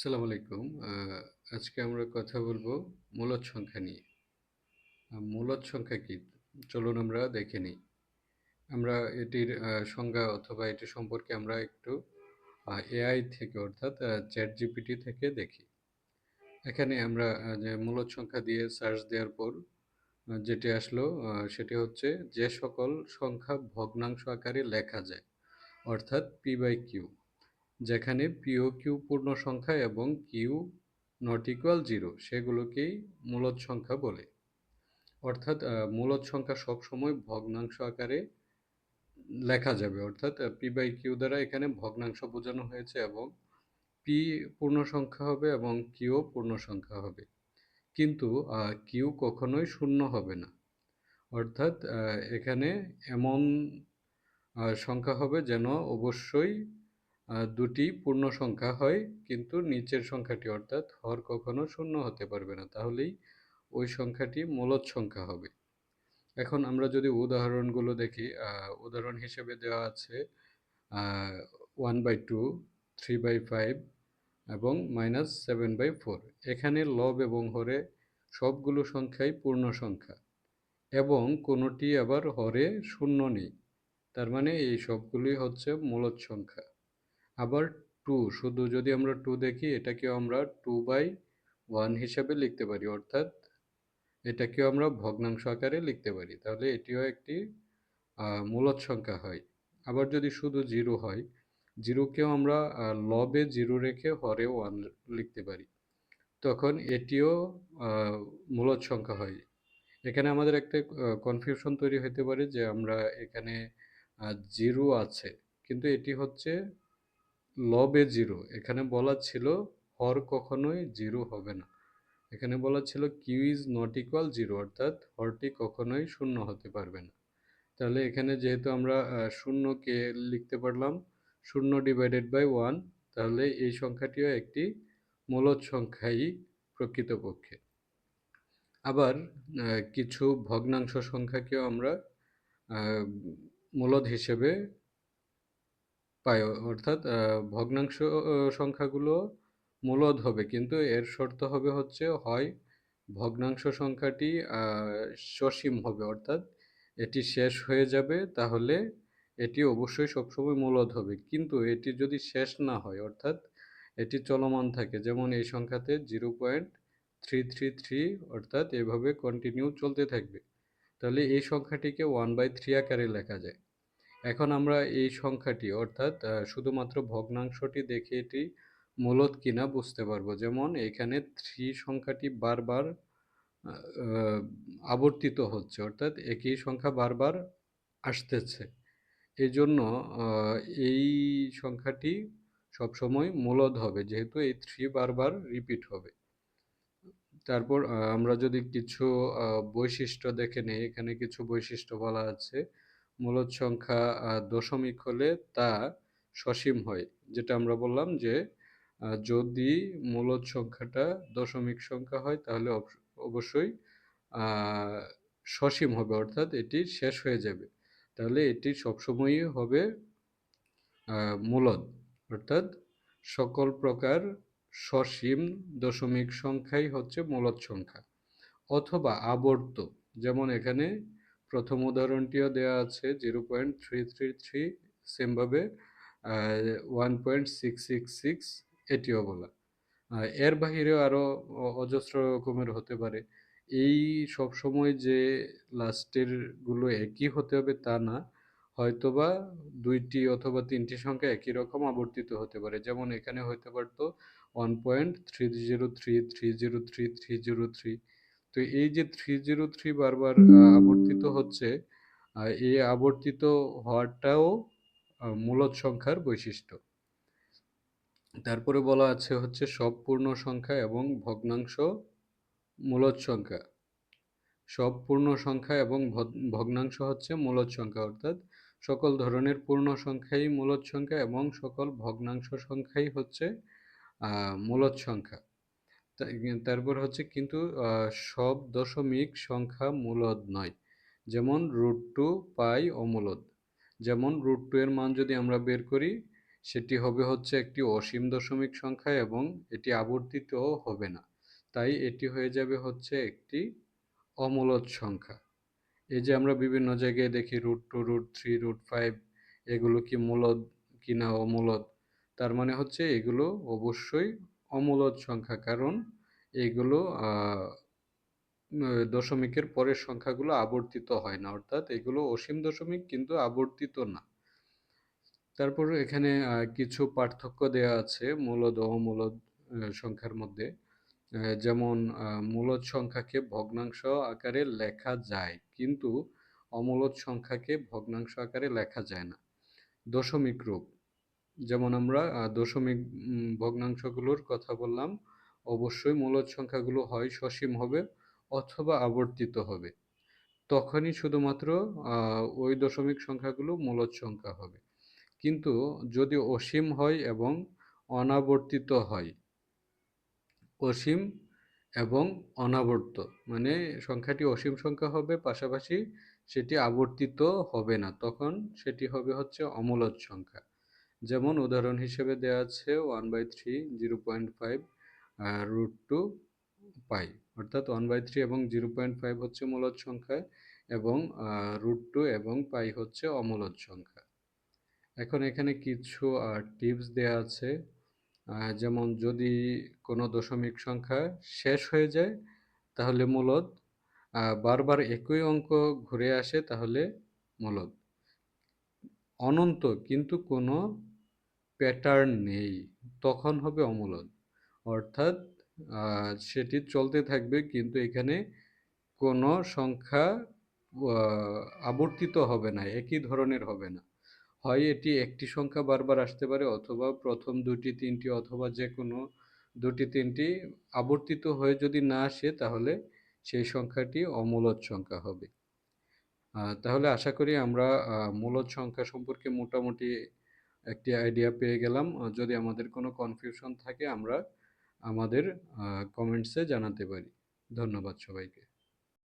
আসসালামু আলাইকুম। আজকে আমরা কথা বলব মূলদ সংখ্যা নিয়ে। আ, মূলদ সংখ্যা কি? চলুন আমরা দেখে নিই। আমরা এটির সংজ্ঞা অথবা এটি সম্পর্কে আমরা একটু এআই থেকে অর্থাৎ, আ জিপিটি থেকে দেখি। এখানে আমরা যে মূলদ সংখ্যা দিয়ে সার্চ দেওয়ার পর যেটি আসলো সেটি হচ্ছে যে সকল সংখ্যা ভগ্নাংশ আকারে লেখা যায়, অর্থাৎ P/Q যেখানে P ও Q পূর্ণ সংখ্যা এবং Q নট ইকুয়াল 0 সেগুলোকেই মূলদ সংখ্যা বলে। অর্থাৎ মূলদ সংখ্যা সবসময় ভগ্নাংশ আকারে লেখা যাবে অর্থাৎ পি P/Q দ্বারা এখানে ভগ্নাংশ বোঝানো হয়েছে এবং পি পূর্ণ সংখ্যা হবে এবং কিউ পূর্ণ সংখ্যা হবে। কিন্তু কিউ কখনোই শূন্য হবে না। অর্থাৎ এখানে এমন সংখ্যা হবে যেন অবশ্যই দুটি পূর্ণ সংখ্যা হয়, কিন্তু নিচের সংখ্যাটি অর্থাৎ হর কখনো শূন্য হতে পারবে না। তাহলেই ওই সংখ্যাটি মূলদ সংখ্যা হবে। এখন আমরা যদি উদাহরণগুলো দেখি উদাহরণ হিসেবে দেওয়া আছে one by two, three by five এবং -7/4 এখানে লব এবং হরে সবগুলো সংখ্যাই পূর্ণ সংখ্যা এবং কোনোটি আবার হরে শূন্য নেই। তার মানে এই সবগুলোই হচ্ছে মূলদ সংখ্যা। আবার 2 শুধু যদি আমরা 2 দেখি এটাকেও আমরা 2/1 হিসাবে লিখতে পারি অর্থাৎ এটাকেও আমরা ভগ্নাংশ আকারে লিখতে পারি। তাহলে এটিও একটি আ মূলদ সংখ্যা হয়। আবার যদি শুধু 0 হয়, 0 কেও আমরা লবে 0 রেখে হরে 1 লিখতে পারি। তখন এটিও আ মূলদ সংখ্যা হয়। এখানে আমাদের একটা কনফিউশন তৈরি হতে পারে যে আমরা এখানে 0 আছে কিন্তু এটি হচ্ছে লবে জিরো এখানে বলা ছিল, হর কখনোই জিরো হবে না। এখানে বলা ছিল Q is not equal 0 অর্থাৎ হরটি কখনোই শূন্য হতে পারবে না। তাহলে এখানে যেহেতু আমরা শূন্যকে লিখতে পারলাম, শূন্য ডিভাইডেড বাই ওয়ান তাহলে এই সংখ্যাটিও একটি মূলদ সংখ্যাই প্রকৃতপক্ষে। আবার কিছু ভগ্নাংশ সংখ্যাকেও আমরা মূলদ হিসেবে পাই অর্থাৎ ভগ্নাংশ সংখ্যাগুলো মূলদ হবে কিন্তু এর শর্ত হবে হচ্ছে, হয় ভগ্নাংশ সংখ্যাটি সসীম হবে অর্থাৎ এটি শেষ হয়ে যাবে, তাহলে এটি অবশ্যই সবসময় মূলদ হবে। কিন্তু এটি যদি শেষ না হয়, অর্থাৎ এটি চলমান থাকে, যেমন এই সংখ্যাতে 0.333 অর্থাৎ এভাবে কন্টিনিউ চলতে থাকবে। তাহলে এই সংখ্যাটিকে 1/3 আকারে লেখা যায়। এখন আমরা এই সংখ্যাটি, অর্থাৎ শুধুমাত্র ভগ্নাংশটি দেখে এটি মূলত কিনা বুঝতে পারব। যেমন, এখানে থ্রি সংখ্যাটি বারবার আবর্তিত হচ্ছে, অর্থাৎ একই সংখ্যা বারবার আসতেছে। এই জন্য এই সংখ্যাটি সবসময় মূলদ হবে, যেহেতু এই থ্রি বারবার রিপিট হবে। তারপর আমরা যদি কিছু বৈশিষ্ট্য দেখে নেই, এখানে কিছু বৈশিষ্ট্য বলা আছে। মূলদ সংখ্যা দশমিক হলে তা সসীম হয়। যেটা আমরা বললাম যে যদি মূলদ সংখ্যাটা দশমিক সংখ্যা হয়, তাহলে অবশ্যই সসীম হবে, অর্থাৎ এটি শেষ হয়ে যাবে। তাহলে এটি সবসময়ই হবে মূলদ, অর্থাৎ সকল প্রকার সসীম দশমিক সংখ্যাই হচ্ছে মূলদ সংখ্যা। অথবা আবর্ত, যেমন এখানে প্রথম উদাহরণটিও দেওয়া আছে 0.333 সেমভাবে one point six six six এটিও বলা। এর বাহিরেও আরও অজস্র রকমের হতে পারে। এই সবসময় যে লাস্টেরগুলো একই হতে হবে তা না। হয়তোবা দুইটি অথবা তিনটি সংখ্যা একই রকম আবর্তিত হতে পারে। যেমন এখানে হইতে পারতো one point three zero three three zero three three zero 1.303303 তো এই যে 303 বারবার আবর্তিত হচ্ছে এই আবর্তিত হওয়াটাও মূলদ সংখ্যার বৈশিষ্ট্য। তারপরে বলা আছে হচ্ছে সব পূর্ণ সংখ্যা এবং ভগ্নাংশ মূলদ সংখ্যা। সব পূর্ণ সংখ্যা এবং ভগ্নাংশ হচ্ছে মূলদ সংখ্যা অর্থাৎ সকল ধরনের পূর্ণ সংখ্যাই মূলদ সংখ্যা এবং সকল ভগ্নাংশ সংখ্যাই হচ্ছে মূলদ সংখ্যা। তা তারপর হচ্ছে কিন্তু সব দশমিক সংখ্যা মূলদ নয়। যেমন রুট টু পাই অমূলদ। যেমন √2 এর মান যদি আমরা বের করি, সেটি হবে হচ্ছে একটি অসীম দশমিক সংখ্যা এবং এটি আবর্তিতও হবে না তাই এটি হয়ে যাবে হচ্ছে একটি অমূলদ সংখ্যা এই যে আমরা বিভিন্ন জায়গায় দেখি root two root three root five এগুলো কি মূলদ কি না অমূলদ তার মানে হচ্ছে এগুলো অবশ্যই অমূলদ সংখ্যা, কারণ এগুলো দশমিকের পরের সংখ্যাগুলো আবর্তিত হয় না, অর্থাৎ এগুলো অসীম দশমিক কিন্তু আবর্তিত না। তারপর এখানে কিছু পার্থক্য দেওয়া আছে মূলদ অমূলদ সংখ্যার মধ্যে। যেমন মূলদ সংখ্যাকে ভগ্নাংশ আকারে লেখা যায়, কিন্তু অমূলদ সংখ্যাকে ভগ্নাংশ আকারে লেখা যায় না। দশমিক রূপ। যেমন আমরা দশমিক ভগ্নাংশগুলোর কথা বললাম, অবশ্যই মূলদ সংখ্যাগুলো হয় সসীম হবে অথবা আবর্তিত হবে। তখনই শুধুমাত্র ওই দশমিক সংখ্যাগুলো মূলদ সংখ্যা হবে। কিন্তু যদি অসীম হয় এবং অনাবর্তিত হয়, অসীম এবং অনাবর্ত মানে সংখ্যাটি অসীম সংখ্যা হবে, পাশাপাশি সেটি আবর্তিত হবে না, তখন সেটি হবে হচ্ছে অমূলদ সংখ্যা। যেমন উদাহরণ হিসেবে দেওয়া আছে one by three zero point five root two pi অর্থাৎ ওয়ান বাই থ্রি এবং জিরো পয়েন্ট ফাইভ হচ্ছে মূলদ সংখ্যা এবং রুট টু এবং পাই হচ্ছে অমূলদ সংখ্যা। এখন এখানে কিছু টিপস দেওয়া আছে যেমন যদি কোনো দশমিক সংখ্যা শেষ হয়ে যায়, তাহলে মূলদ বারবার একই অঙ্ক ঘুরে আসে, তাহলে মূলদ। অনন্ত, কিন্তু কোনো প্যাটার্ন নেই, তখন হবে অমূলদ অর্থাৎ সেটি চলতে থাকবে কিন্তু এখানে কোনো সংখ্যা আবর্তিত হবে না, একই ধরনের হবে না। হয় এটি একটি সংখ্যা বারবার আসতে পারে অথবা প্রথম দুটি, তিনটি অথবা যে কোনো দুটি, তিনটি আবর্তিত হয়ে যদি না আসে তাহলে সেই সংখ্যাটি অমূলত সংখ্যা হবে। তাহলে আশা করি আমরা মূলদ সংখ্যা সম্পর্কে মোটামুটি একটি আইডিয়া পেয়ে গেলাম। যদি আমাদের কোনো কনফিউশন থাকে, আমরা আমাদের কমেন্টসে জানাতে পারি। ধন্যবাদ সবাইকে।